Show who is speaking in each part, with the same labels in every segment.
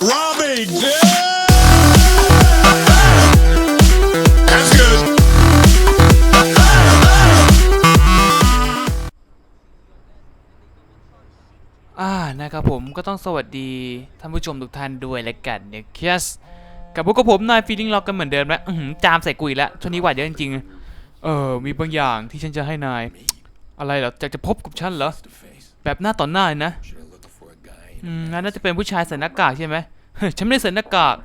Speaker 1: Robbie, yeah! That's good.
Speaker 2: อ่านะครับผมก็ต้องสวัสดีท่านผู้ชมทุกท่านด้วยและกันเนี่ยคสกับพวกกับผมนายฟีลิ่งล็อกกันเหมือนเดิมแล้วอื้อหือจามใส่กุยแล้วช่วงนี้หวาดเยอะจริงๆ เออ มีบางอย่างที่ฉันจะให้นาย อะไรเหรออยากจะพบกับฉันเหรอ แบบหน้าต่อหน้านะ อืมน่าจะเป็นผู้ชายใส่หน้ากากใช่ไหมเฮ้ยฉันไม่ได้ใส่หน้ากาก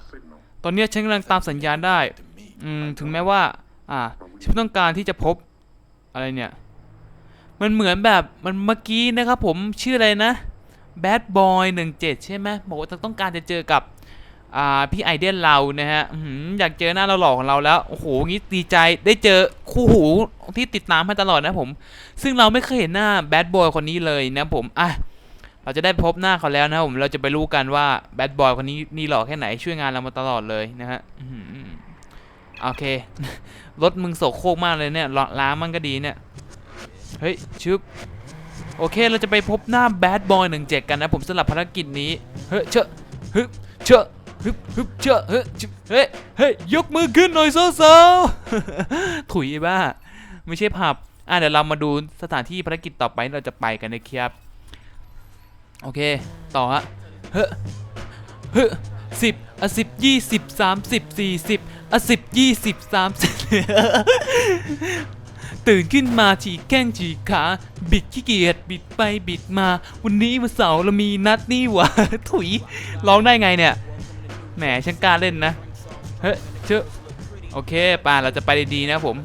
Speaker 2: ตอนนี้ฉันกำลังตามสัญญาณได้ อืม ถึงแม้ว่า อ่า ฉันต้องการที่จะพบ อะไรเนี่ย มันเหมือนแบบมันเมื่อกี้นะครับผมชื่ออะไรนะ Bad Boy 17ใช่ไหมบอกว่าต้องการจะเจอกับ อ่า พี่ไอเดนเรานะฮะอยากเจอหน้าเราหล่อของเราแล้ว โอ้โห งี้ดีใจได้เจอคู่หูที่ติดตามมาตลอดนะผม ซึ่งเราไม่เคยเห็นหน้า Bad Boy คนนี้เลยนะผม อะ เราจะได้พบหน้าเขาแล้วนะครับผมเราจะไปรู้กันว่า Bad Boy คนนี้นี่หล่อแค่ไหนช่วยงานเรามาตลอดเลยนะฮะโอเค รถมึงโสโครกมากเลยเนี่ยล้อล้างมันก็ดีเนี่ยเฮ้ยชึบโอเคเราจะไปพบหน้า Bad Boy 17กันนะผมสำหรับภารกิจนี้เฮ้ยเชอะฮึบเชอะฮึบฮึบเชอะเฮ้ยเฮ้ยเฮ้ยยกมือขึ้นหน่อยสาวๆถุยไอ้บ้า ไม่ใช่ผับอะเดี๋ยวเรามาดูสถานที่ภารกิจต่อไปเราจะไปกันนะครับ โอเค ต่อฮะ เฮ้เฮ้สิบอะสิบยี่สิบสามสิบสี่สิบอะสิบยี่สิบสามสิบตื่นขึ้นมาฉีกแข้งฉีกขา บิดขี้เกียจบิดไปบิดมา วันนี้วันเสาร์เรามีนัดนี่หวะถุยร้องได้ไงเนี่ยแหมฉันกล้าเล่นนะ เฮ้ยเชื่อโอเคป่าเราจะไปดีๆนะผม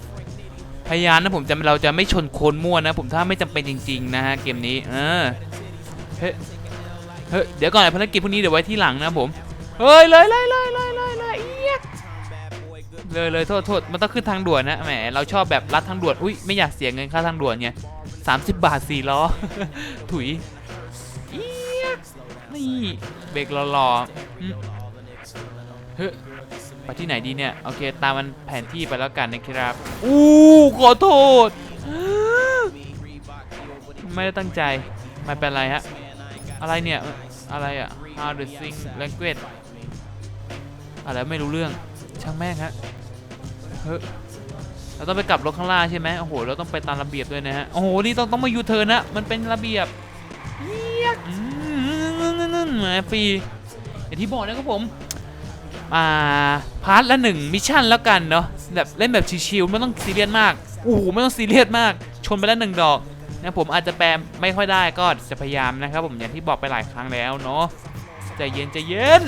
Speaker 2: พยายามนะผมจะเราจะไม่ชนโคนมั่วนะผมถ้าไม่จำเป็นจริง ๆ นะฮะเกมนี้ เออ เฮ้ยเฮ้ยเดี๋ยวก่อนไอ้ภารกิจพวกนี้เดี๋ยวไว้ที่หลังนะผมเฮ้ยเลยเลยเลยเลยเลยเลยเอียกเลยเลยโทษโทษมันต้องขึ้นทางด่วนนะแหมเราชอบแบบลัดทางด่วนอุ้ยไม่อยากเสียเงินค่าทางด่วนไงสามสิบบาทสี่ล้อถุยเอียกนี่เบรกหล่อเฮ้ยไปที่ไหนดีเนี่ยโอเคตามมันแผนที่ไปแล้วกันนะครับอู้ขอโทษ ไม่ได้ตั้งใจไม่เป็นไรฮะ อะไรเนี่ย อะไรอะ how to sing language อะไรไม่รู้เรื่อง ช่างแม่งฮะ เฮ้ยเราต้องไปกลับรถข้างล่างใช่ไหมโอ้โห เราต้องไปตามระเบียบด้วยนะฮะ โอ้โห นี่ต้องต้องมายูเทิร์นนะ มันเป็นระเบียบเหี้ยอืมแหมฟรีอย่างที่บอกนะครับผมอ่าพาร์ทละหนึ่งมิชชั่นแล้วกันเนาะแบบเล่นแบบชิวๆไม่ต้องซีเรียสมากโอ้โหไม่ต้องซีเรียสมาก ชนไปแล้วหนึ่งดอก นะผมอาจจะแปลไม่ค่อยได้ก็จะพยายามนะครับผมอย่างที่บอกไปหลายครั้งแล้วเนาะใจเย็นใจเย็น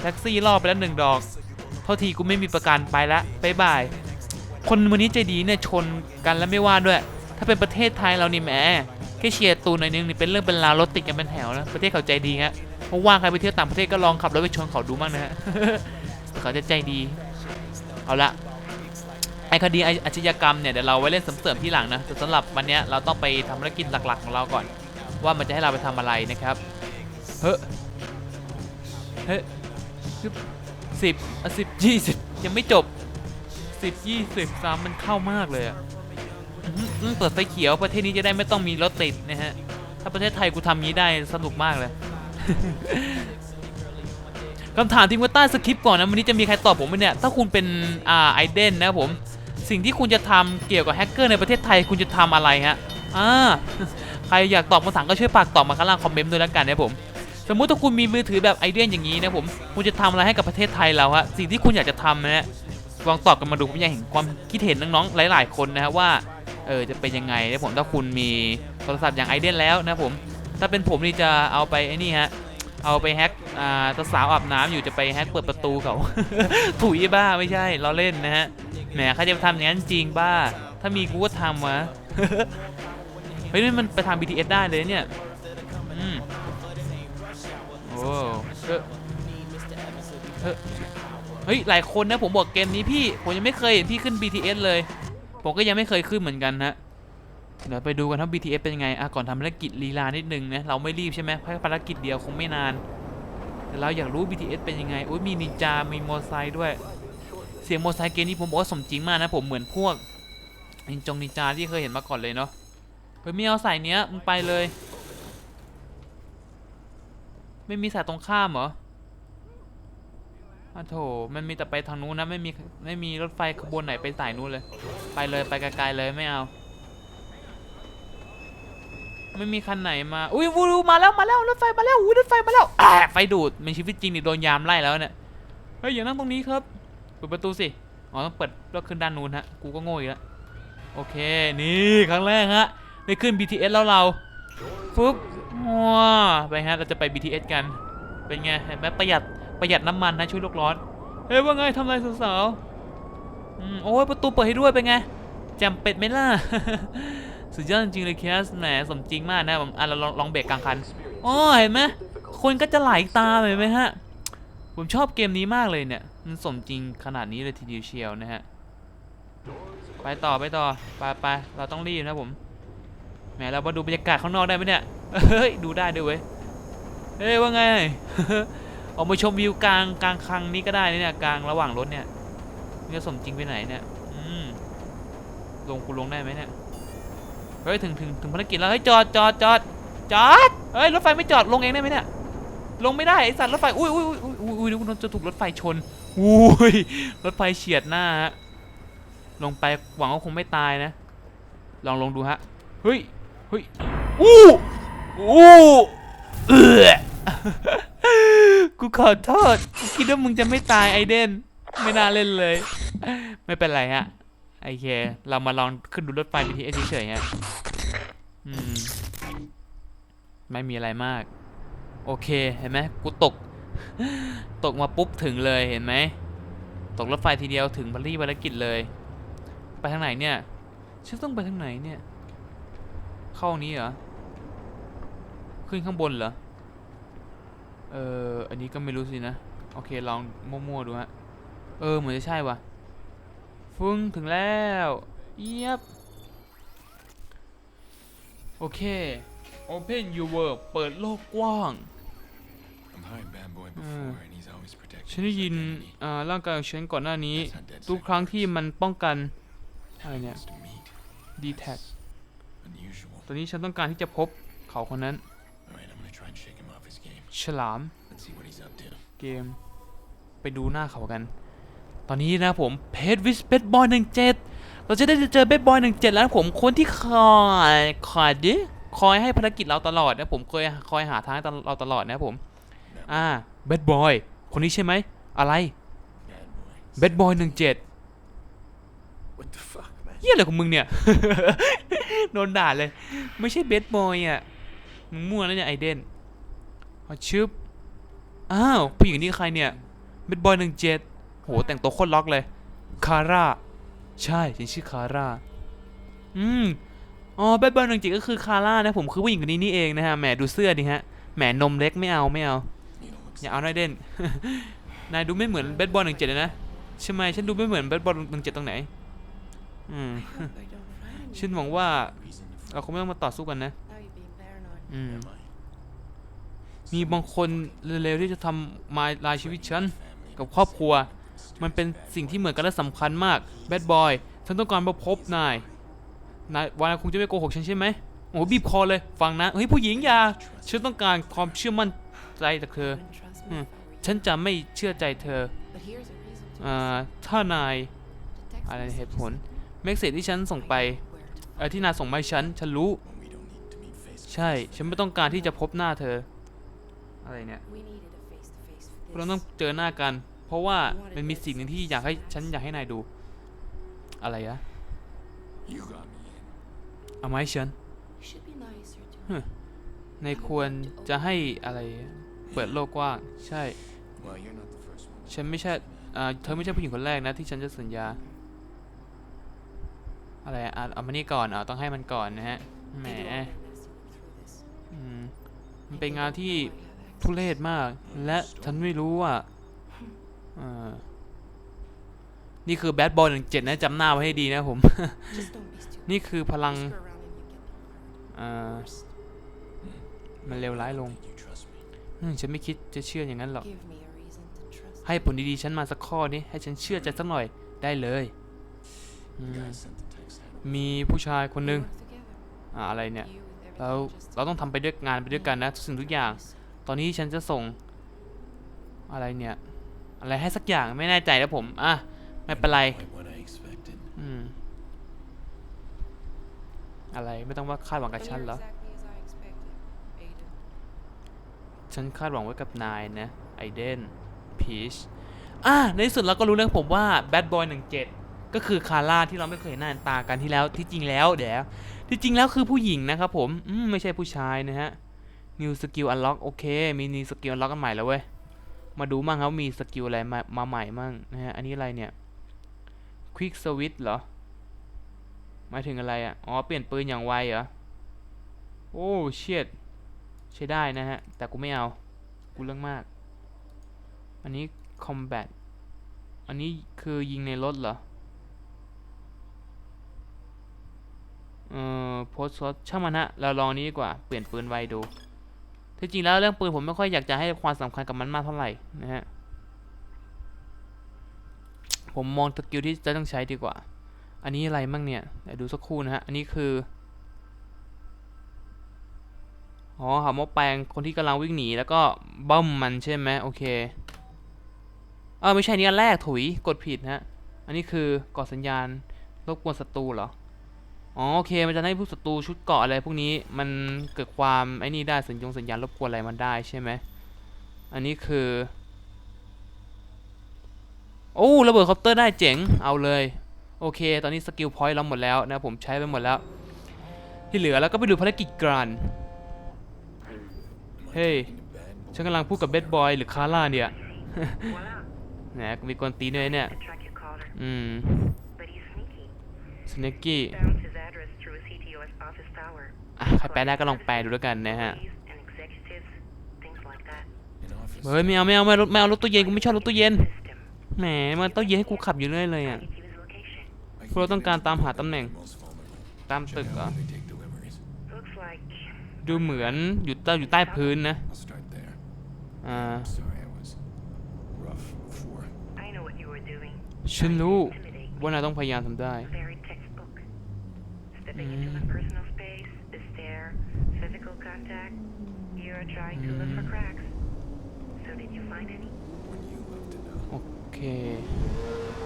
Speaker 2: แท็กซี่ล่อไปแล้วหนึ่งดอกโทษทีกูไม่มีประกันไปละบายบายคนวันนี้ใจดีเนี่ยชนกันแล้วไม่ว่าด้วย ถ้าเป็นประเทศไทยเรานี่แหมแค่เชียร์ตูนหน่อยนึงนี่เป็นเรื่องเป็นราวรถติดกันเป็นแถวนะประเทศเขาใจดีฮะเพราะว่างใครไปเที่ยวต่างประเทศก็ลองขับรถไปชนเขาดูบ้างนะฮะเขาจะใจดี เอาละ คดีอาชญากรรมเนี่ยเดี๋ยวเราไว้เล่นเสริมๆที่หลังนะแต่สำหรับวันเนี้ยเราต้องไปทำภารกิจหลักๆของเราก่อน ว่ามันจะให้เราไปทำอะไรนะครับเฮ้ยเฮ้ยสิบสิบอะสิบยี่สิบยังไม่จบสิบยี่สิบสามมันเข้ามากเลยอะเปิดไฟเขียวประเทศนี้จะได้ไม่ต้องมีรถติดนะฮะ ถ้าประเทศไทยกูทำงี้ได้สนุกมากเลยคำถามที่ว่าใต้สคริปต์ก่อนนะวันนี้จะมีใครตอบผมไหมเนี่ย ถ้าคุณเป็นอ่าไอเดนนะผม สิ่งที่คุณจะทำเกี่ยวกับแฮกเกอร์ในประเทศไทยคุณจะทำอะไรฮะอ่าใครอยากตอบคำถามก็ช่วยฝากตอบมาข้างล่างคอมเมนต์ด้วยแล้วกันนะผมสมมุติถ้าคุณมีมือถือแบบไอเดนอย่างนี้นะผมคุณจะทำอะไรให้กับประเทศไทยเราฮะสิ่งที่คุณอยากจะทำนะฮะลองตอบกันมาดูผมอยากเห็นความคิดเห็นน้องๆหลาย ๆ คนนะฮะว่าเออจะเป็นยังไงนะผมถ้าคุณมีโทรศัพท์อย่างไอเดนแล้วนะผมถ้าเป็นผมนี่จะเอาไปไอ้นี่ฮะเอาไปแฮกอ่าตาสาวอาบน้ำอยู่จะไปแฮกเปิดประตูเขาถุยบ้าไม่ใช่เราเล่นนะฮะ แหมใครจะไปทำอย่างนั้นจริงบ้า ถ้ามีกูก็ทำวะเฮ้ยนี่มันไปทำ BTS ได้เลยเนี่ยอืมโอ้เฮ้ยเฮ้ยหลายคนนะผมบอกเกมนี้พี่ ผมยังไม่เคยเห็นพี่ขึ้น BTS เลย ผมก็ยังไม่เคยขึ้นเหมือนกันฮะเดี๋ยวไปดูกันว่า BTS เป็นยังไงอะก่อนทำภารกิจลีลานิดนึงนะเราไม่รีบใช่ไหมแค่ภารกิจเดียวคงไม่นาน แต่เราอยากรู้ BTS เป็นยังไงโอ้ยมีนินจา มีมอเตอร์ไซค์ด้วย เสียงโมไซค์เกมนี้ผมบอกว่าสมจริงมากนะผมเหมือนพวกนินจงนินจาที่เคยเห็นมาก่อนเลยเนาะเฮ้ยไม่เอาสายเนี้ยมึงไปเลย ไม่มีสายตรงข้ามเหรออ้าโถมันมีแต่ไปทางนู้นนะไม่มีไม่มีรถไฟขบวนไหนไปสายนู้นเลย ไปเลยไปไกลๆเลยไม่เอา ไม่มีคันไหนมา อุ้ยวูรูมาแล้วมาแล้วรถไฟมาแล้วอุ้ยรถไฟมาแล้วไฟดูดในชีวิตจริงนี่โดนยามไล่แล้วเนี่ยเฮ้ยอย่านั่งตรงนี้ครับ ดประตูสิ อ๋อต้องเปิดแล้วขึ้นด้านนู้นฮะ กูก็โง่อีกแล้ว โอเค นี่ครั้งแรกฮะ ได้ขึ้น BTS แล้วเราปุ๊บว้าไปฮะ เราจะไป BTS กัน เป็นไงเห็นไหมประหยัด ประหยัดน้ำมันนะช่วยโลกร้อน เฮ้ยว่าไงทำอะไรสาวๆอืมโอ้ยประตูเปิดให้ด้วยเป็นไงจำเป็ดไหมล่ะ สุดยอดจริงเลยแคสแหมสมจริงมากนะผมอะเราลองลองเบรกกลางคันอ๋อเห็นไหมคนก็จะไหลตามเห็นไหมฮะ ผมชอบเกมนี้มากเลยเนี่ย มันสมจริงขนาดนี้เลยทีเดียวเชียวนะฮะ ไปต่อไปต่อไปไปเราต้องรีบนะผมแหมเรามาดูบรรยากาศข้างนอกได้ไหมเนี่ย เฮ้ย ดูได้ด้วยเว้ย เฮ้ย ว่าไง ออกมาชมวิวกลางกลางคลังนี้ก็ได้นเนี่ยกลางระหว่างรถเนี่ยมันจะสมจริงไปไหนเนี่ย อืม ลงกูลงได้ไหมเนี่ย เฮ้ย ถึงถึงถึงภารกิจแล้ว เฮ้ย จอดจอดจอดจอด เฮ้ย รถไฟไม่จอดลงเองได้ไหมเนี่ย ลงไม่ได้ไอสัตว์รถไฟอุ้ยอุ้ยอุ้ยอุ้ยอุ้ยอุ้ยจะถูกรถไฟชนอุ้ยรถไฟเฉียดหน้าฮะลงไปหวังว่าคงไม่ตายนะ ลองลงดูฮะเฮ้ยเฮ้ยอู้อู้เออกูขอโทษกูคิดว่ามึงจะไม่ตายไอเดนไม่น่าเล่นเลย ไม่เป็นไรฮะไอเค เรามาลองขึ้นดูรถไฟ BTS เฉยๆฮะอืม ไม่มีอะไรมาก โอเค เห็นไหมกูตก ตกมาปุ๊บถึงเลยเห็นไหม ตกรถไฟทีเดียวถึงพารีภารกิจเลย ไปทางไหนเนี่ย ฉันต้องไปทางไหนเนี่ย เข้านี้เหรอ ขึ้นข้างบนเหรอ เอออันนี้ก็ไม่รู้สินะ โอเค ลองมั่วๆดูฮะ เออ เหมือนจะใช่ว่ะฟึ่งถึงแล้วเยียบ โอเค Open your world เปิดโลกกว้าง ฉันได้
Speaker 3: his
Speaker 2: ยิน
Speaker 3: identity.
Speaker 2: อ่าร่างกายของฉันก่อนหน้านี้
Speaker 3: That's not dead
Speaker 2: ทุก
Speaker 3: sick.
Speaker 2: ครั้งที่มันป้องกันอะไรเนี่ย
Speaker 3: Wants to meet.
Speaker 2: d t a c
Speaker 3: Unusual.
Speaker 2: ตอนนี้ฉันต้องการที่จะพบเขาคนนั้น
Speaker 3: All right, I'm gonna try and shake him off his game.
Speaker 2: ฉลาม
Speaker 3: Let's see what he's up to.
Speaker 2: เกม ไปดูหน้าเขากัน ตอนนี้นะผมเพจวิสเบดบอยหนึ่งเจ็ดเราจะได้เจอเบดบอยหนึ่งเจ็ดแล้วนะผมคนที่คอยคอยดิคอยให้ภารกิจเราตลอดนะผมเคยคอยหาทางให้เราตลอดนะผม อ่าเบดบอยคนนี้ใช่ไหม อะไร
Speaker 3: Bad boy.
Speaker 2: เบดบอยหนึ่งเจ็ด
Speaker 3: What the fuck, man?
Speaker 2: เฮียอะไรของมึงเนี่ย โดนด่าเลย ไม่ใช่เบสบอยอะ มึงมั่วแล้วเนี่ยไอเดนพอชึบ อ้าว ผู้หญิงนี่ใครเนี่ยเบสบอยหนึ่งเจ็ดโห แต่งตัวโคตรล็อกเลย คาร่า ใช่ ฉันชื่อคาร่า อืม อ๋อเบสบอยหนึ่งเจ็ดก็คือคาร่านะ ผมคือผู้หญิงคนนี้นี่เองนะฮะ แหมดูเสื้อดิฮะ แหมนมเล็กไม่เอาไม่เอา
Speaker 3: You don't look
Speaker 2: อย่าเอานายเด่น นายดูไม่เหมือนเบสบอลหนึ่งเจ็ดเลยนะใช่ไหมฉันดูไม่เหมือนเบสบอลหนึ่งเจ็ดตรงไหน อืมฉันหวังว่าเราคงไม่ต้องมาต่อสู้กันนะ อืม มีบางคนเร็วๆที่จะทำมาลายชีวิตฉันกับครอบครัว มันเป็นสิ่งที่เหมือนกันและสำคัญมากแบดบอยฉันต้องการมาพบนาย นายวานาคงจะไม่โกหกฉันใช่ไหมโอ้บีบคอเลย ฟังนะ เฮ้ยผู้หญิงอย่า ฉันต้องการความเชื่อมั่นใจจากเธอ
Speaker 4: Wouldn't trust me
Speaker 2: Hmm.
Speaker 4: if I were you.
Speaker 2: ฉันจะไม่เชื่อใจเธอ
Speaker 4: But here's a reason to
Speaker 2: อ่าถ้านาย
Speaker 4: The text
Speaker 2: อะไรเหตุ
Speaker 4: messages
Speaker 2: ผลเมกเซจที่ฉันส่งไป
Speaker 4: I know where to
Speaker 2: เออที่นายส่งมาให้ฉัน ฉันรู้
Speaker 3: When we don't need to meet face to
Speaker 2: ใช่ ฉันไม่ต้องการที่จะพบหน้าเธอ อะไรเนี่ย
Speaker 4: We needed a face to face for
Speaker 2: เราต้อง
Speaker 4: this.
Speaker 2: เจอหน้ากัน เพราะว่ามันมีสิ่งหนึ่งที่อยากให้ฉันอยากให้นายดู อะไรอะ
Speaker 3: You got me in.
Speaker 2: เอามาให้ฉัน
Speaker 4: You should be nicer to
Speaker 2: Huh.
Speaker 4: me.
Speaker 2: นายควรจะให้อะไร เปิดโลกกว้าง ใช่
Speaker 3: Well, you're not the first one. to
Speaker 2: ฉันไม่ใช่อ่าเธอไม่ใช่ผู้หญิงคนแรกนะที่ฉันจะสัญญา อะไรอะอะเอามานี่ก่อนอะต้องให้มันก่อนนะฮะ แหม
Speaker 4: I do all my best to work through this.
Speaker 2: อืม
Speaker 4: I
Speaker 2: มันเป็น
Speaker 4: think
Speaker 2: งาน
Speaker 4: I
Speaker 2: ที่
Speaker 4: know I have access
Speaker 2: ทุเรศมาก และฉันไม่รู้ว่าเออนี่คือแบดบอลหนึ่งเจ็ดนะจำหน้าไว้ให้ดีนะผม
Speaker 4: Just don't be stupid.
Speaker 2: นี่คือพลัง
Speaker 4: Whisper around and you get the
Speaker 2: เอ่อ
Speaker 4: worst.
Speaker 2: มันเลวร้ายลง ฉันไม่คิดจะเชื่ออย่างนั้นหรอก
Speaker 4: Give me a reason to trust
Speaker 2: ให้ผลดีๆฉันมาสักข้อนี้ให้ฉันเชื่อใจสักหน่อยได้เลยอื
Speaker 3: The
Speaker 2: ม
Speaker 3: guy sent the text. had
Speaker 2: มีผู้ชายคนหนึ่ง
Speaker 4: We work together.
Speaker 2: อ่าอะไรเนี่ย
Speaker 4: You with
Speaker 2: เรา
Speaker 4: everything just
Speaker 2: เราต้องทำไปด้วยงานไปด้วยกันนะทุกสิ่งทุกอย่าง ตอนนี้ฉันจะส่ง อะไรเนี่ย อะไรให้สักอย่างไม่แน่ใจแล้วผมอะไม่เป็นไร
Speaker 3: Quite what I expected.
Speaker 2: อืมอะไรไม่ต้องว่าคาดหวังกับ
Speaker 4: And
Speaker 2: ฉัน
Speaker 4: you're
Speaker 2: เหรอ ฉันคาดหวังไว้กับนายนะไอเดนพีชอะในที่สุดเราก็รู้แล้วผมว่า Bad Boy 17ก็คือคาร่าที่เราไม่เคยเห็นหน้าตากันที่แล้วที่จริงแล้วเดี๋ยวที่จริงแล้วคือผู้หญิงนะครับผมอืมไม่ใช่ผู้ชายนะฮะ New Skill Unlock โอเค มี New Skill Unlock กันใหม่แล้วเว้ย มาดูมั่งครับมีสกิลอะไรมามาใหม่มั่งนะฮะ อันนี้อะไรเนี่ย Quick Switch เหรอหมายถึงอะไรอะ อ๋อ เปลี่ยนปืนอย่างไวเหรอ โอ้เชียด ใช้ได้นะฮะ แต่กูไม่เอา กูเรื่องมาก อันนี้ Combat อันนี้คือยิงในรถเหรอ เอ่อโพสต์ช่างมันฮะ เราลองนี้ดีกว่า เปลี่ยนปืนไวดูที่จริงแล้วเรื่องปืนผมไม่ค่อยอยากจะให้ความสำคัญกับมันมากเท่าไหร่นะฮะ ผมมองสกิลที่จะต้องใช้ดีกว่า อันนี้อะไรมั่งเนี่ยเดี๋ยวดูสักครู่นะฮะ อันนี้คือ อ๋อหาหมอแปลงคนที่กำลังวิ่งหนีแล้วก็บ้มมันใช่ไหมโอเคเออไม่ใช่นี่อันแรกถุยกดผิดนะอันนี้คือกดสัญญาณรบกวนศัตรูเหรออ๋อโอเคมันจะให้พวกศัตรูชุดเกาะอะไรพวกนี้มันเกิดความไอ้นี่ได้สัญญงสัญญาณรบกวนอะไรมันได้ใช่ไหมอันนี้คือโอ้ระเบิดคอปเตอร์ได้เจ๋งเอาเลยโอเค ตอนนี้สกิลพอยต์เราหมดแล้วนะผมใช้ไปหมดแล้ว ที่เหลือแล้วก็ไปดูภารกิจกรัน
Speaker 3: Am I
Speaker 2: Hey.
Speaker 3: talking to bad boy?
Speaker 2: ฉันกำลังพูดกับเบดบอยหรือคาร่าเนี่ยแหมมีกวนตีนด้วยเนี่ย
Speaker 5: to track your caller,
Speaker 2: อืม
Speaker 5: but he's sneaky.
Speaker 2: สเนกกี้
Speaker 5: Found his address through a CTOS office tower.
Speaker 2: อะใครแปลได้ก็ลองแปลดูแล้วกันนะฮะ
Speaker 5: Employees and executives, things like that.
Speaker 3: An office.
Speaker 2: เฮ้ยไม่เอาไม่เอาไม่เอารถไม่เอารถตู้เย็นกูไม่ชอบรถตู้เย็น
Speaker 5: System.
Speaker 2: แหมมันตู้เย็นให้กูขับอยู่เรื่อยเลยอะ
Speaker 5: Give you his location.
Speaker 3: I can
Speaker 2: พวกเราต้องการ
Speaker 3: get
Speaker 2: ตามหา
Speaker 3: into
Speaker 2: ตำแหน่ง
Speaker 3: the most vulnerable.
Speaker 2: ตาม
Speaker 3: Check
Speaker 2: ตึก
Speaker 3: out
Speaker 2: เหรอ ดูเหมือนอยู่ใต้อยู่ใต้พื้นนะ
Speaker 3: I'll start there.
Speaker 2: อ่า
Speaker 3: Sorry, I was rough before.
Speaker 5: I know what you were doing.
Speaker 2: ฉันรู้
Speaker 5: Intimidate.
Speaker 2: ว่านายต้องพยายามทำได้
Speaker 5: Very textbook. Stepping into my personal space, a stare, physical contact. You're trying to look for cracks. So did you find any?
Speaker 3: When you love to know.
Speaker 2: โอเค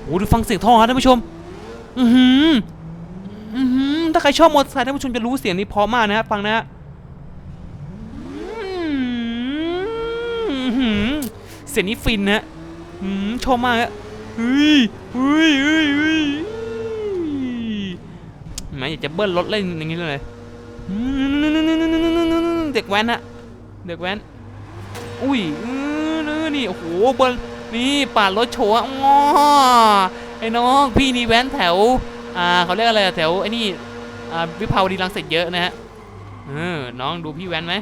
Speaker 2: โอ้ดูฟังเสียงท่อฮะท่านผู้ชม อือหือ อือหือ ถ้าใครชอบมอเตอร์ไซค์ท่านผู้ชมจะรู้เสียงนี้เพราะมากนะฮะฟังนะฮะอื้อหือ เสียงนี้ฟินนะฮะอืมชอบมากฮะเฮ้ยเฮ้ยเฮ้ยเฮ้ยแหมอยากจะเบิ้ลรถเล่นอย่างนี้เลยเด็กแว้นฮะเด็กแว้น อุ้ยนี่โอ้โหเบิ้ลนี่ปาดรถโชว์อะง้อไอ้น้องพี่นี่แว้นแถวอ่าเขาเรียกอะไรแถวไอ้นี่อ่าวิภาวดีรังสิตเยอะนะฮะเออน้องดูพี่แว้นไหม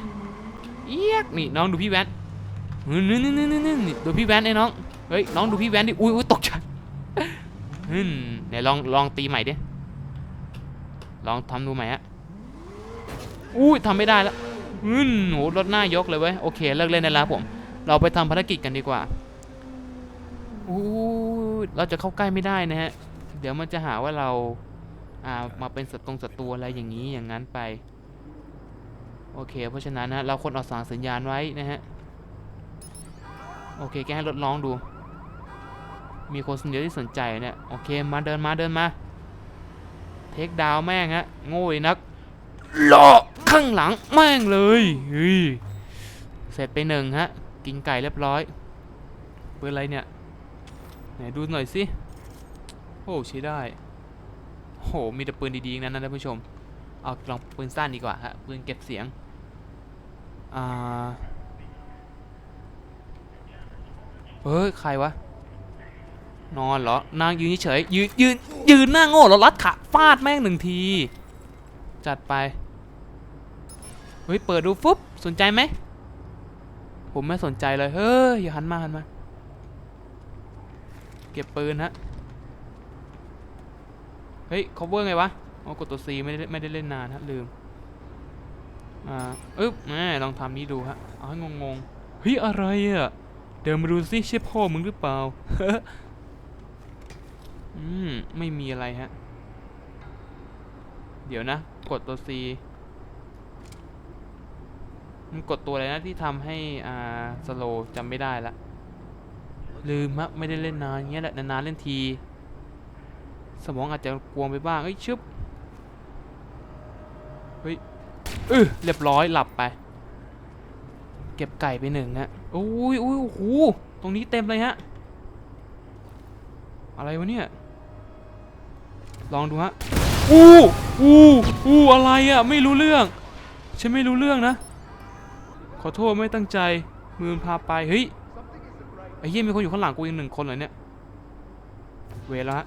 Speaker 2: เอียกนี่น้องดูพี่แว้น นี่นี่นี่นี่นี่ดูพี่แวนไอ้น้อง เฮ้ยน้องดูพี่แวนดิ อุ้ยอุ้ยตกใจอืมเดี๋ยวลองลองตีใหม่ดิ ลองทำดูใหม่ฮะ อุ้ยทำไม่ได้แล้วอืมโหรถหน้ายกเลยเว้ย โอเคเลิกเล่นได้แล้วผม เราไปทำภารกิจกันดีกว่าอู้เราจะเข้าใกล้ไม่ได้นะฮะ เดี๋ยวมันจะหาว่าเราอ่ามาเป็นศัตรูศัตรูอะไรอย่างนี้อย่างนั้นไป โอเค เพราะฉะนั้นนะเราควรเอาสารสัญญาณไว้นะฮะ โอเค แกให้รถร้องดู มีคนเดียวที่สนใจเนี่ย โอเค มาเดินมาเดินมา เทคดาวแม่งฮะ โง่ยนักหลอกข้างหลังแม่งเลยเฮ้ยเสร็จไปหนึ่งฮะ กินไก่เรียบร้อยปืนอะไรเนี่ย ไหนดูหน่อยสิ โอ้ใช้ได้โห มีแต่ปืนดีๆทั้งนั้นนะท่านผู้ชม เอาลองปืนสั้นดีกว่าฮะ ปืนเก็บเสียง อ่า เฮ้ย ใครวะ นอนเหรอ นางยืนเฉย ยืน ยืน ยืนหน้าโง่แล้วรัดขาฟาดแม่งหนึ่งที จัดไป เฮ้ย เปิดดูฟุ๊บ สนใจไหม ผมไม่สนใจเลย เฮ้ย อย่าหันมาหันมา เก็บปืนฮะ เฮ้ย cover ไงวะอ๋อกดตัว C ไม่ได้ไม่ได้เล่นนานฮะ ลืม อ่า อึ๊บแหมลองทำนี้ดูฮะ เอาให้งงๆเฮ้ย อะไรอะ ดินมาดูสิใช่พ่อมึงหรือเปล่า อืม ไม่มีอะไรฮะ เดี๋ยวนะ กดตัว C มันกดตัวอะไรนะที่ทำให้ อ่า สโลจำไม่ได้ละ ลืมฮะ ไม่ได้เล่นนานเงี้ยแหละ นานๆเล่นที สมองอาจจะกวงไปบ้าง เอ้ยชึบ เฮ้ยเออเรียบร้อยหลับไป เก็บไก่ไปหนึ่งฮะโอ้ยโอ้ยโอ้โหตรงนี้เต็มเลยฮะ อะไรวะเนี่ย ลองดูฮะ อู้อู้อู้อะไรอะ่ะ ไม่รู้เรื่อง ฉันไม่รู้เรื่องนะ ขอโทษไม่ตั้งใจ มือพาไป เฮ้ย ไอ้เหี้ยมีคนอยู่ข้างหลังกูอีกหนึ่งคนเหรอเนี่ย เวแล้วฮะ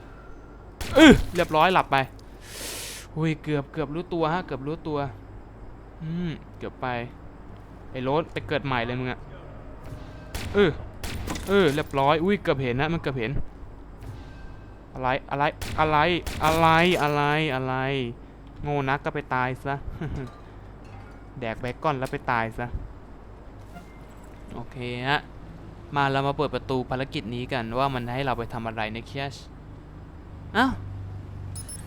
Speaker 2: เออเรียบร้อยหลับไปอุ้ยเกือบเกือบรู้ตัวฮะ เกือบรู้ตัว อืม เกือบไป ไอ้โรถไปเกิดใหม่เลยมึงอะเออเออเรียบร้อย อุ้ยเกือบเห็นนะมันเกือบเห็น อะไรอะไรอะไรอะไรอะไรอะไร โง่นักก็ไปตายซะแดกแบคก้อนแล้วไปตายซะโอเคฮะมาเรามาเปิดประตูภารกิจนี้กันว่ามันให้เราไปทำอะไรในแคชอ้าว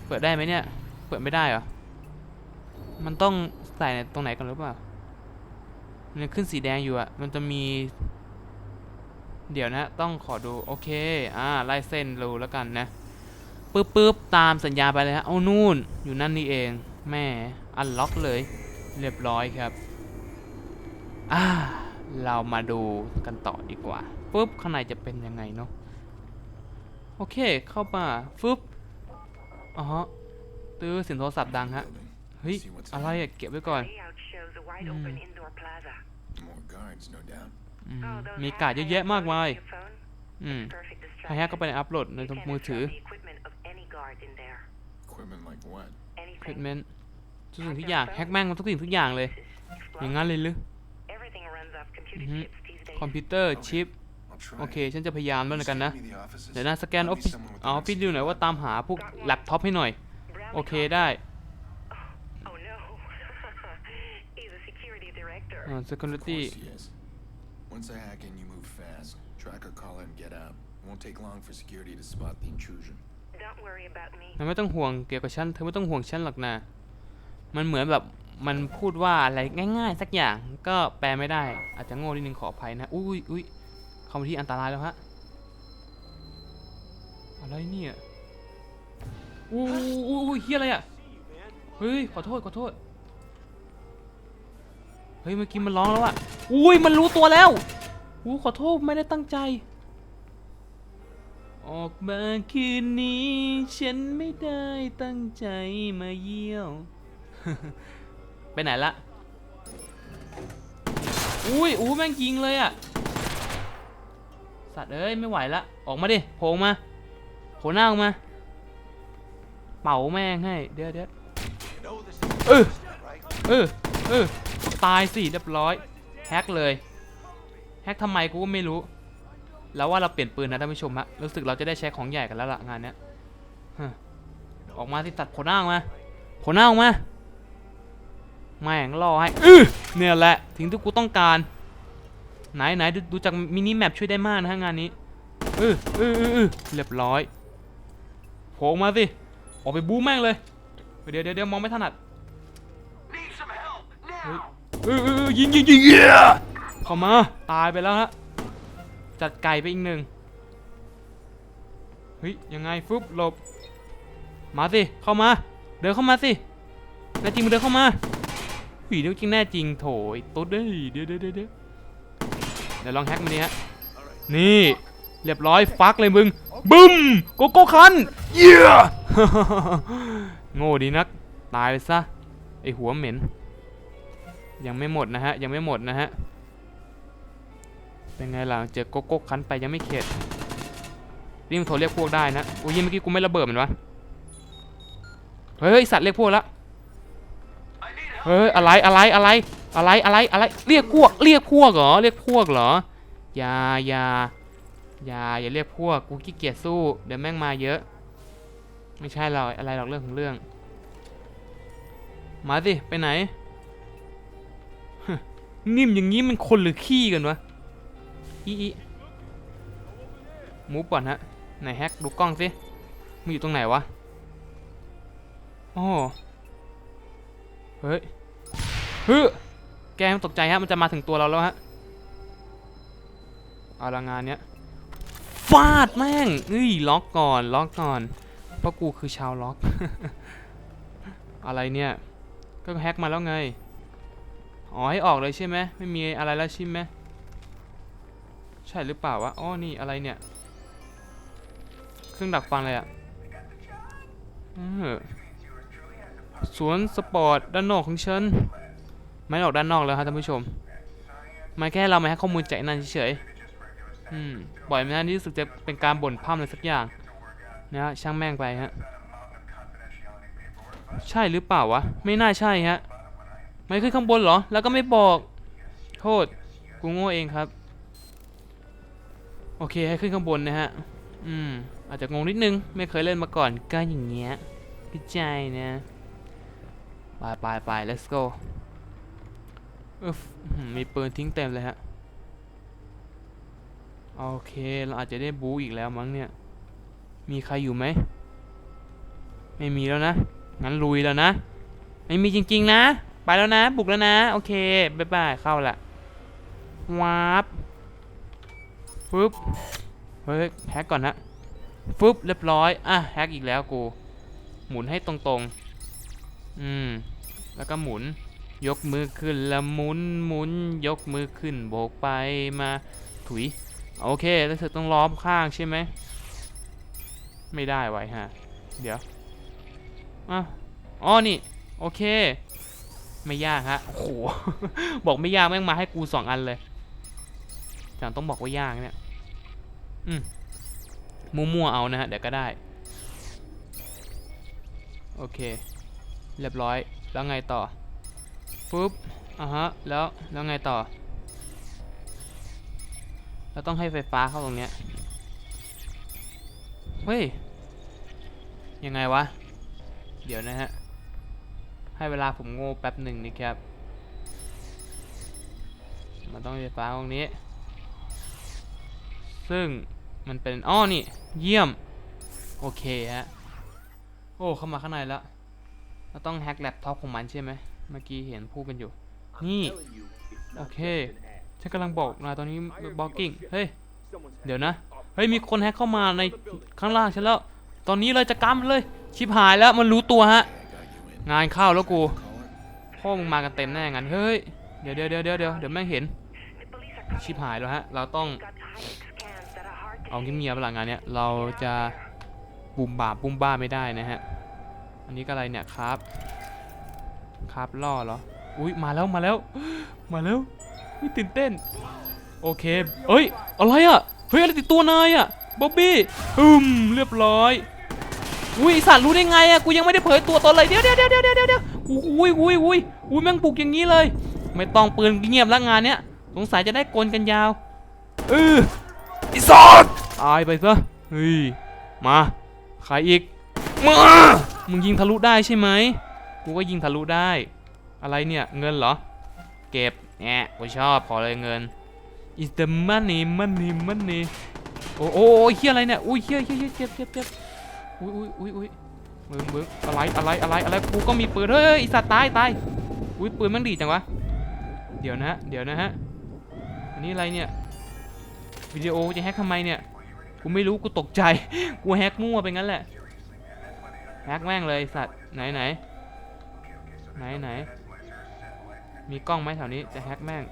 Speaker 2: เปิดได้ไหมเนี่ย เปิดไม่ได้เหรอ มันต้องใส่ตรงไหนกันหรือเปล่า มันยังขึ้นสีแดงอยู่อะมันจะมี เดี๋ยวนะ ต้องขอดู โอเค อ่า ไล่เส้นรูแล้วกันนะ ปึ๊บปึ๊บตามสัญญาไปเลยฮะ เอานู่น อยู่นั่นนี่เอง แม่ อันล็อกเลย เรียบร้อยครับ อ่า เรามาดูกันต่อดีกว่า ปึ๊บ ข้างในจะเป็นยังไงเนาะ โอเค เข้ามาฟึบอ๋อตื้อเสียงโทรศัพท์ดังฮะ เฮ้ย อะไรอะเก็บไว้ก่อน
Speaker 5: Layout shows
Speaker 3: guards, no doubt.
Speaker 2: อืม
Speaker 5: Oh, those
Speaker 2: มี
Speaker 5: hacks
Speaker 2: การ์ดเยอะแยะมากมาย
Speaker 5: on your phone?
Speaker 2: อืม
Speaker 5: Perfect
Speaker 2: ใครแฮกก็ไป
Speaker 5: distraction.
Speaker 2: อัพโหลดใน
Speaker 5: You can
Speaker 2: มือถือ
Speaker 5: disrupt the equipment of any guard in there.
Speaker 3: Equipment like what?
Speaker 2: เ Anything. ทร m เมนทุกสิ่งทุกอย่างแฮกแม่งมันทุกสิ่งทุกอย่างเลย อย่างนั้นเลยหรือ
Speaker 5: Everything runs off computer
Speaker 2: Mhm.
Speaker 5: chips these days.
Speaker 2: คอมพิวเตอร์ชิป
Speaker 3: I'll try.
Speaker 2: โอเค ฉันจะพยายามแล้วกันนะ
Speaker 3: Scan me the offices.
Speaker 2: เดี๋ยวนะสแกนอ
Speaker 3: Find
Speaker 2: อฟ
Speaker 3: me
Speaker 2: ฟิศ
Speaker 3: someone with
Speaker 2: เอาออ
Speaker 3: the
Speaker 2: ฟฟิศ
Speaker 3: right
Speaker 2: ดูหน่อยว่าตามหาพวกแล็ปท็อปให้หน่อย
Speaker 5: Brown
Speaker 2: โอเค
Speaker 5: collar.
Speaker 2: ได้
Speaker 5: Oh no. He's a security director.
Speaker 2: อ่า
Speaker 3: Of
Speaker 2: security
Speaker 3: course he is. Once I hack in, you move fast. Track or call it and get out. It won't take long for security to spot the intrusion.
Speaker 5: Don't worry about me.
Speaker 2: มันไม่ต้องห่วงเกี่ยวกับฉันเธอไม่ต้องห่วงฉันหรอกนะ มันเหมือนแบบมันพูดว่าอะไรง่าย ๆ สักอย่างก็แปลไม่ได้ อาจจะโง่นิดนึงขออภัยนะอุ้ยอุ้ยเข้ามาที่อันตรายแล้วฮะอะไรเนี่ยอู้อู้อู้เฮียอะไรอะเฮ้ยขอโทษขอโทษ เฮ้ยเมื่อกี้มันร้องแล้วอะอุ้ยมันรู้ตัวแล้วอู้ขอโทษไม่ได้ตั้งใจ ออกมาคืนนี้ ฉันไม่ได้ตั้งใจมาเยี่ยว ไปไหนละอุ้ยอู้แม่งยิงเลยอะสัตว์เอ้ยไม่ไหวละ ออกมาดิโผล่มาโผล่หน้าออกมา เป่าแม่งให้ เดี๋ยวเดี๋ยวเออเออเออ ตายสิเรียบร้อยแฮกเลยแฮกทำไมกูก็ไม่รู้ แล้วว่าเราเปลี่ยนปืนนะท่านผู้ชมฮะรู้สึกเราจะได้ใช้ของใหญ่กันแล้วล่ะงานเนี้ยฮะออกมาสิตัดผลหน้าออกมาผลหน้าออกมาแม่งล่อให้อื้อเนี่ยแหละถึงที่กูต้องการ ไหนไหนดูดูจากมินิแมปช่วยได้มากนะฮะงานนี้เออเออเออเออเรียบร้อยโผล่ออกมาสิออกไปบู๊แม่งเลยเดี๋ยวเดี๋ยวเดี๋ยวมองไม่ถนัด เออเออยิงยิงยิงเยเข้ามาตายไปแล้วฮะจัดไก่ไปอีกหนึ่งเฮ้ยยังไงฟึบหลบมาสิเข้ามา เดินเข้ามาสิแน่จริงมึงเดินเข้ามาผีเดียวจริงแน่จริงโถไอ้ตุ๊ดเอ้เดี๋ยวเดี๋ยวเดี๋ยวเดี๋ยวเดี๋ยวลองแฮกมันดีฮะนี่เรียบร้อยฟักเลยมึงบึ้มโกโก้คันเยี่ยโง่ดีนัก ตายไปซะไอหัวเหม็น ยังไม่หมดนะฮะ ยังไม่หมดนะฮะ เป็นไงล่ะ เจอโกโก้คันไปยังไม่เข็ดรีบโทรเรียกพวกได้นะอุ้ยเมื่อกี้กูไม่ระเบิดมันวะ เฮ้ยสัตว์เรียกพวกแล้วเฮ้ยอะไรอะไรอะไรอะไรอะไรอะไรเรียกพวกเรียกพวกเหรอเรียกพวกเหรออย่าอย่าอย่าอย่าเรียกพวกกูขี้เกียจสู้เดี๋ยวแม่งมาเยอะ ไม่ใช่หรออะไรหรอกเรื่องของเรื่อง มาสิไปไหน นิ่มอย่างนี้มันคนหรือขี้กันวะอีอีมูฟก่อนฮะไหนแฮกดูกล้องสิมันอยู่ตรงไหนวะโอ้เฮ้ยเฮ้ยแกมนตกใจฮะมันจะมาถึงตัวเราแล้วฮะเอาละงานเนี้ยฟาดแม่งเอ้ยล็อกก่อนล็อกก่อนเพราะกูคือชาวล็อก อะไรเนี่ย ก็แฮกมาแล้วไง อ๋อให้ออกเลยใช่ไหมไม่มีอะไรแล้วใช่ไหมใช่หรือเปล่าวะอ๋อนี่อะไรเนี่ยเครื่องดักฟังอะไรอะสวนสปอร์ตด้านนอกของฉันไม่ออกด้านนอกแล้วครับท่านผู้ชมมาแค่เรามาให้ข้อมูลจากนั่นเฉยๆอืมปล่อยมันนั่นที่รู้สึกจะเป็นการบ่นพร่ำอะไรสักอย่างนะฮะช่างแม่งไปฮะใช่หรือเปล่าวะไม่น่าใช่ฮะ ไม่ขึ้นข้างบนเหรอ แล้วก็ไม่บอกโทษกูโง่เองครับ โอเคให้ขึ้นข้างบนนะฮะ อืม อาจจะงงนิดนึง ไม่เคยเล่นมาก่อนก็อย่างเงี้ยพี่ใจนะไปไปไป let's go อึฟอื้อมีปืนทิ้งเต็มเลยฮะ โอเค เราอาจจะได้บู๊อีกแล้วมั้งเนี่ย มีใครอยู่ไหม ไม่มีแล้วนะ งั้นลุยแล้วนะ ไม่มีจริง ๆ นะ ไปแล้วนะ บุกแล้วนะ โอเคบ๊ายบายเข้าละวาร์ปฟึบเฮ้ยแฮกก่อนนะฟึบเรียบร้อย อะแฮกอีกแล้วกู หมุนให้ตรงๆ อืม แล้วก็หมุน ยกมือขึ้นแล้วหมุนหมุน ยกมือขึ้นโบกไปมาถุย โอเค แล้วเธอต้องล้อมข้างใช่ไหม ไม่ได้ไว้ฮะ เดี๋ยว อะอ๋อนี่ โอเค ไม่ยากฮะโอ้โห บอกไม่ยากแม่งมาให้กูสองอันเลยจังต้องบอกว่ายากเนี่ยอืมมั่วๆเอานะฮะเดี๋ยวก็ได้ โอเค เรียบร้อยแล้วไงต่อฟึบอะฮะแล้วแล้วไงต่อ เราต้องให้ไฟฟ้าเข้าตรงเนี้ยเฮ้ยยังไงวะ เดี๋ยวนะฮะ ให้เวลาผมโง่แป๊บหนึ่งนะครับ มันต้องมีไฟฟ้าตรงนี้ ซึ่งมันเป็นอ้อนี่ เยี่ยม โอเคฮะ โอ้เข้ามาข้างในแล้ว เราต้องแฮกแล็ปท็อปของมันใช่ไหม เมื่อกี้เห็นพูดกันอยู่ นี่ โอเค ฉันกำลังบอกนาตอนนี้บล็อกกิ้ง เฮ้ย เดี๋ยวนะ เฮ้ย มีคนแฮกเข้ามาในข้างล่างฉันแล้ว ตอนนี้เลยจะกำมันเลย ชิบหายแล้วมันรู้ตัวฮะ งานเข้าแล้วกูพ่อมึงมากันเต็มแน่งั้นเฮ้ยเดี๋ยวเดี๋ยวเดี๋ยวเดี๋ยวเดี๋ยวเดี๋ยวแม่งเห็นชิบหายแล้วฮะเราต้องเอาเงียบๆพลังงานเนี้ยเราจะบุมบ่าบุมบ้าไม่ได้นะฮะอันนี้ก็อะไรเนี่ยครับครับล่อเหรออุ้ยมาแล้วมาแล้วมาแล้วนี่ตื่นเต้นโอเคเอ้ยอะไรอะเฮ้ยอะไรติดตัวนายอะบ๊อบบี้อืมเรียบร้อย อุ้ยสัตว์รู้ได้ไงอะกูยังไม่ได้เผยตัวตนเลยเดี๋ยวเดี๋ยวเดี๋ยวเดี๋ยวเดี๋ยวเดี๋ยวอุ้ยอุ้ยอุ้ยอุ้ยแม่งปลุกอย่างนี้เลย ไม่ต้องปืนเงียบแล้วงานเนี้ยสงสัยจะได้กลกันยาวเออไอ้สัตว์ตายไปซะเฮ้ยมาใครอีกมามึงยิงทะลุได้ใช่ไหมกูก็ยิงทะลุได้ อะไรเนี่ยเงินเหรอ เก็บแง่กูชอบขอเลยเงิน is the money money money โอ้โอ้โอ้เฮียอะไรเนี่ยอุ้ยเฮียเฮียเฮียเจ็บเจ็บเจ็บ อุ้ยอุ้ยอุ้ยอุ้ยมึงมึงอะไรอะไรอะไรอะไรกูก็มีปืนเฮ้ยไอสัตว์ตายตายอุ้ยปืนมันดีจังวะเดี๋ยวนะฮะเดี๋ยวนะฮะอันนี้อะไรเนี่ยวิดีโอจะแฮกทำไมเนี่ยกูไม่รู้กูตกใจกูแฮกมั่วไปงั้นแหละแฮกแม่งเลยสัตว์ไหนไหนไหนไหนมีกล้องไหมแถวนี้จะแฮกแม่ง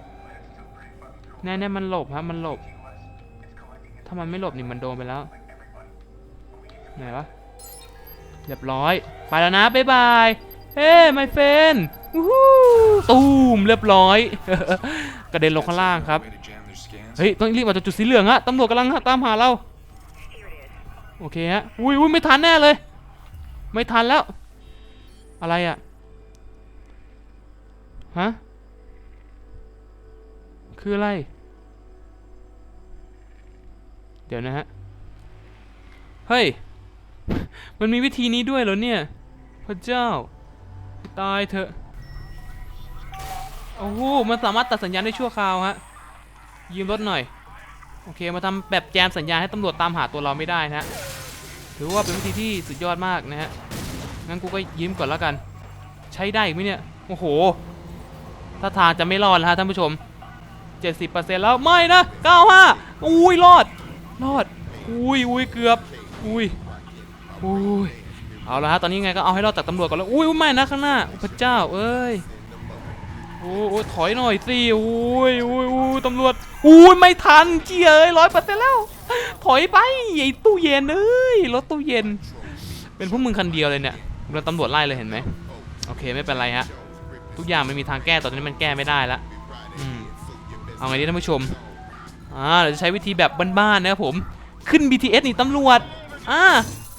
Speaker 2: แน่แน่มันหลบฮะมันหลบถ้ามันไม่หลบนี่มันโดนไปแล้วไหนวะ เรียบร้อย ไปแล้วนะบ๊ายบายเฮ้ไมเฟนวู้ตูมเรียบร้อย กระเด็นลงข้างล่างครับ เฮ้ย ต้องรีบมาจากจุดสีเหลืองฮะตำรวจกำลังตามหาเรา โอเคฮะ อุ้ยอุ้ยไม่ทันแน่เลย ไม่ทันแล้ว อะไรอะฮะ คืออะไร เดี๋ยวนะฮะ เฮ้ย มันมีวิธีนี้ด้วยเหรอเนี่ย พระเจ้า ตายเถอะ โอ้โห มันสามารถตัดสัญญาณได้ชั่วคราวฮะ ยืมรถหน่อย โอเค มาทำแบบแจมสัญญาณให้ตำรวจตามหาตัวเราไม่ได้นะฮะ ถือว่าเป็นวิธีที่สุดยอดมากนะฮะ งั้นกูก็ยิ้มก่อนแล้วกัน ใช้ได้อีกไหมเนี่ย โอ้โห ถ้าทางจะไม่รอดแล้วฮะท่านผู้ชม 70%แล้วไม่นะ 95 อุ้ยรอด รอด อุ้ยอุ้ยเกือบ อุ้ย อุ้ยเอาละฮะตอนนี้ไงก็เอาให้รอดจากตำรวจก่อนแล้วอุ้ยไม่นะข้างหน้าพระเจ้าเอ้ยโอ้โอ้ถอยหน่อยสิอุ้ยอุ้ยอุ้ยตำรวจอุ้ยไม่ทันเจียเอ้ยร้อยเปอร์เซ็นต์แล้ว ถอยไปไอ้ตู้เย็นเอ้ยรถตู้เย็น เป็นพวกมึงคันเดียวเลยเนี่ยโดนตำรวจไล่เลยเห็นไหมโอเคไม่เป็นไรฮะทุกอย่างไมันมีทางแก้ตอนนี้มันแก้ไม่ได้ละเอาไงดีท่านผู้ชมอ่าเราจะใช้วิธีแบบบ้านๆนะครับผมขึ้น BTS นี่ตำรวจอ่า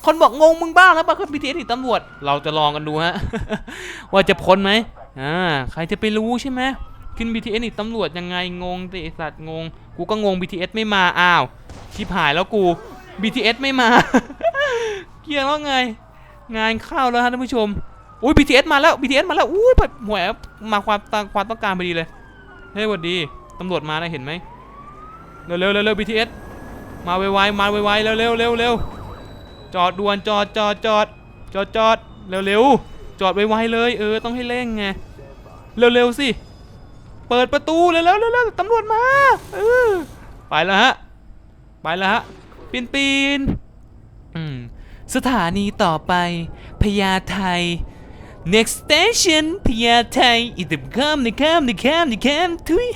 Speaker 2: คนบอกงงมึงบ้าแล้วป่ะขึ้น BTS หนีตำรวจ เราจะลองกันดูฮะ ว่าจะพ้นไหมอ่าใครจะไปรู้ใช่ไหมขึ้น BTS หนีตำรวจยังไงงงติไอ้สัตว์งง กูก็งง BTS ไม่มาอ้าว ชิบหายแล้วกู BTS ไม่มา เกี่ยแล้วไง งานเข้าแล้วฮะท่านผู้ชมอุ้ย BTS มาแล้ว BTS มาแล้วอุ้ยหวยมาความตามความต้องการพอดีเลยเฮ้ยสวัสดีตำรวจมานะเห็นไหมเร็วเร็วเร็วเร็ว BTS มาไวๆมาไวๆเร็วเร็วเร็วเร็ว จอดด่วนจอดจอดจอดจอดจอดเร็วเร็วจอดไวๆเลย เออ ต้องให้เร่งไง เร็วเร็วสิ เปิดประตูเร็วเร็วเร็วตำรวจมา เออ ไปแล้วฮะ ไปแล้วฮะ ปีนปีนอืม สถานีต่อไป พญาไท next station พญาไทอีตึมข้ามในข้ามในข้ามในข้ามทุย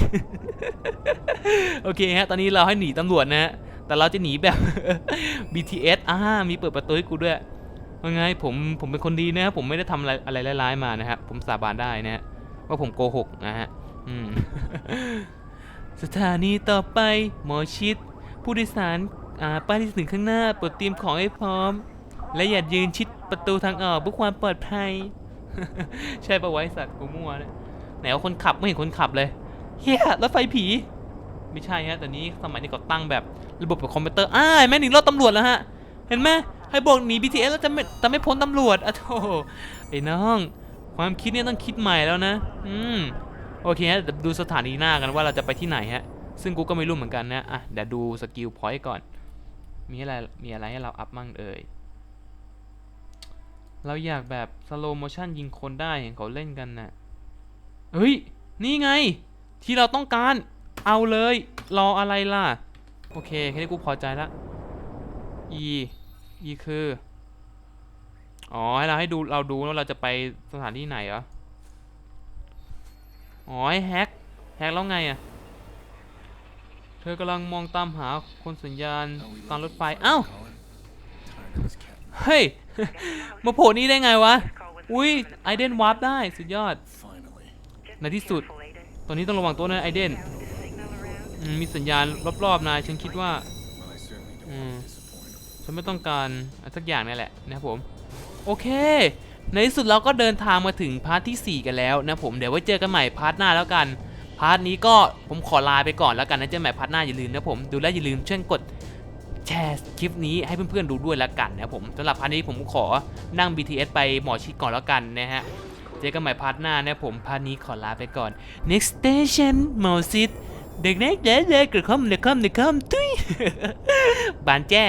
Speaker 2: โอเคฮะ ตอนนี้เราให้หนีตำรวจนะฮะ แต่เราจะหนีแบบ BTS อ่ามีเปิดประตูให้กูด้วยว่าไงผมผมเป็นคนดีนะครับผมไม่ได้ทำอะไรอะไรร้ายๆมานะครับผมสาบานได้นะฮะว่าผมโกหกนะฮะอืมสถานีต่อไปหมอชิด ผู้โดยสารอ่าป้ายที่ถึงข้างหน้าโปรดเตรียมของให้พร้อม และอย่ายืนชิดประตูทางออกเพื่อความปลอดภัย ใช่ปะไว้สัตว์กูมั่วเนี่ยไหนว่าคนขับไม่เห็นคนขับเลยเฮียรถไฟผี ไม่ใช่ฮะแต่นี้สมัยนี้ก็ตั้งแบบ ระบบแบบคอมพิวเตอร์อ้าแม่หนีรถตำรวจแล้วฮะ เห็นไหมให้บอกหนี BTS แล้วจะไม่จะไม่พ้นตำรวจอะโธ่ไอ้น้อง ความคิดเนี่ยต้องคิดใหม่แล้วนะ อืม โอเคฮะดูสถานีหน้ากันว่าเราจะไปที่ไหนฮะ ซึ่งกูก็ไม่รู้เหมือนกันนะ อะ เดี๋ยวดูสกิลพอยต์ก่อน มีอะไร มีอะไรให้เราอัพมั่งเอ่ย เราอยากแบบสโลโมชั่นยิงคนได้เห็นเขาเล่นกันน่ะเฮ้ย นี่ไง ที่เราต้องการ เอาเลย รออะไรล่ะ โอเค แค่นี้กูพอใจละ E E คือ อ๋อ ให้เราให้ดู เราดูว่าเราจะไปสถานที่ไหนเหรอ อ๋อให้แฮก แฮกแล้วไงอะเธอกำลังมองตามหาคนสัญญาณ
Speaker 3: Are we
Speaker 2: ตามรถ
Speaker 3: looking
Speaker 2: ไฟ
Speaker 3: for
Speaker 2: เอ้า
Speaker 3: Colin? Tired of this cat.
Speaker 2: เฮ้ย มาโผล่นี่ได้ไงวะ
Speaker 5: Call was
Speaker 2: อุ้ย
Speaker 5: from the
Speaker 2: ไอเดนวาร์ปได้ สุดยอด
Speaker 3: Finally.
Speaker 5: Just
Speaker 2: ใน
Speaker 5: be
Speaker 2: ที่สุด
Speaker 5: careful, Aiden.
Speaker 2: ตอนนี้ต้องระวังตัวนะไอเดน มีสัญญาณรอบๆนายฉันคิดว่า
Speaker 3: Well, I certainly don't want
Speaker 2: Mm.
Speaker 3: to disappoint him.
Speaker 2: ฉันไม่ต้องการสักอย่างนี่แหละนะครับผม โอเค ในที่สุดเราก็เดินทางมาถึงพาร์ทที่ 4 กันแล้วนะผมเดี๋ยวไว้เจอกันใหม่พาร์ทหน้าแล้วกันพาร์ทนี้ก็ผมขอลาไปก่อนแล้วกันนะเจอกันใหม่พาร์ทหน้าอย่าลืมนะผมดูแลอย่าลืมช่วยกดแชร์คลิปนี้ให้เพื่อนๆดูด้วยแล้วกันนะผมสำหรับพาร์ทนี้ผมขอนั่ง BTS ไปหมอชิดก่อนแล้วกันนะฮะเจอกันใหม่พาร์ทหน้านะผมพาร์ทนี้ขอลาไปก่อน next station หมอชิด เด็กๆเด็กเด็กกระคอมเด็กคอมเด็กคอมตุ้ยบานแจ้